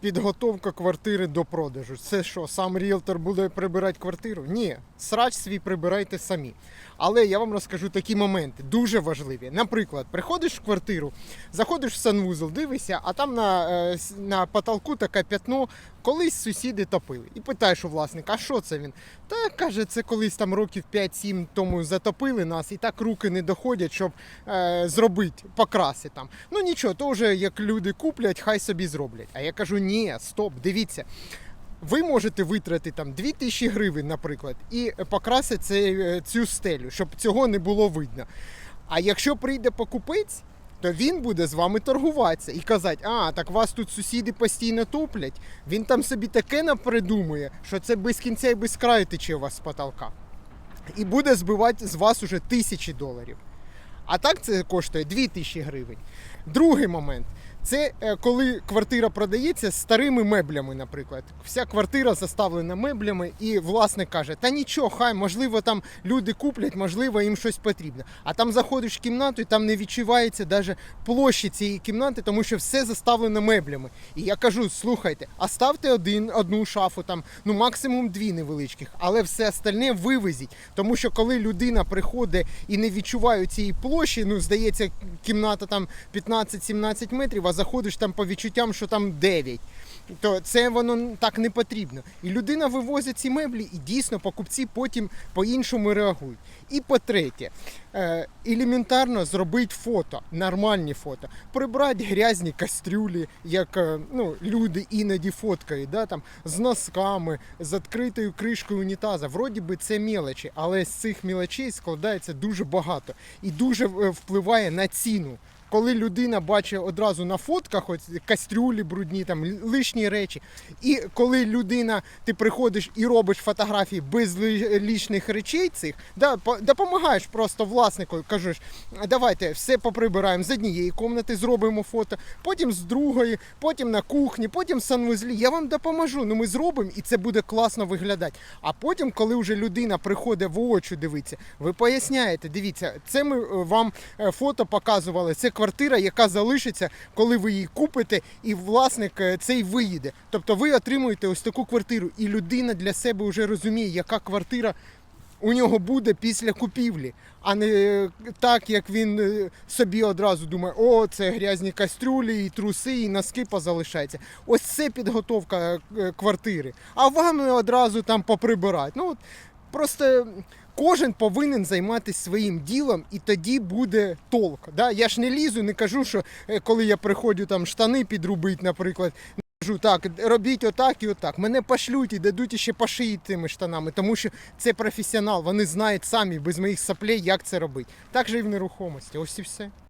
підготовка квартири до продажу. Це що, сам ріелтор буде прибирати квартиру? Ні, срач свій прибирайте самі. Але я вам розкажу такі моменти, дуже важливі. Наприклад, приходиш в квартиру, заходиш в санвузол, дивишся, а там на, е, на потолку таке п'ятно, колись сусіди топили. І питаєш у власника, а що це він? Та каже, це колись там років 5-7 тому затопили нас, і так руки не доходять, щоб е, зробити, покраси там. Ну нічого, то вже як люди куплять, хай собі зроблять. А я кажу, ні, стоп, дивіться. Ви можете витратити там 2000 гривень, наприклад, і покрасити е, цю стелю, щоб цього не було видно. А якщо прийде покупець, то він буде з вами торгуватися і казати, а, так вас тут сусіди постійно топлять. Він там собі таке напридумує, що це без кінця і без краю тече у вас з потолка. І буде збивати з вас уже тисячі доларів. А так це коштує 2000 гривень. Другий момент. Це е, коли квартира продається з старими меблями, наприклад. Вся квартира заставлена меблями, і власник каже: та нічого, хай, можливо, там люди куплять, можливо, їм щось потрібно. А там заходиш в кімнату, і там не відчувається навіть площі цієї кімнати, тому що все заставлено меблями. І я кажу: слухайте, а ставте один, одну шафу, там, ну максимум дві невеличких, але все остальне вивезіть. Тому що коли людина приходить і не відчуває цієї площі, ну здається, кімната там 15-17 метрів, а заходиш там по відчуттям, що там 9. То це воно так не потрібно. І людина вивозить ці меблі, і дійсно покупці потім по-іншому реагують. І по-третє, е, елементарно зробити фото, нормальні фото, прибрати грязні кастрюлі, як е, ну, люди іноді фоткають, да, там, з носками, з відкритою кришкою унітаза. Вроді би це мелочі, але з цих мелочей складається дуже багато і дуже е, впливає на ціну. Коли людина бачить одразу на фотках ось кастрюлі брудні, там лишні речі, і коли людина, ти приходиш і робиш фотографії без ли- лишніх речей цих, да, допомагаєш просто власнику, кажеш, давайте все поприбираємо з однієї кімнати, зробимо фото, потім з другої, потім на кухні, потім в санвузлі. Я вам допоможу. Ну ми зробимо, і це буде класно виглядати. А потім, коли вже людина приходить в очі дивиться, ви поясняєте, дивіться, це ми е, вам е, фото показували. Це квартира, яка залишиться, коли ви її купите, і власник е, цей виїде. Тобто ви отримуєте ось таку квартиру, і людина для себе вже розуміє, яка квартира у нього буде після купівлі, а не е, так, як він е, собі одразу думає, о, це грязні кастрюлі, і труси, і носки позалишаються. Ось це підготовка квартири. А вам одразу там поприбирати. Ну, от, просто кожен повинен займатися своїм ділом, і тоді буде толк. Да? Я ж не лізу, не кажу, що е, коли я приходжу там штани підрубити, наприклад. Кажу, так, робіть отак і отак. Мене пошлють і дадуть ще по тими штанами, тому що це професіонал. Вони знають самі без моїх соплей, як це робити. Так же і в нерухомості. Ось і все.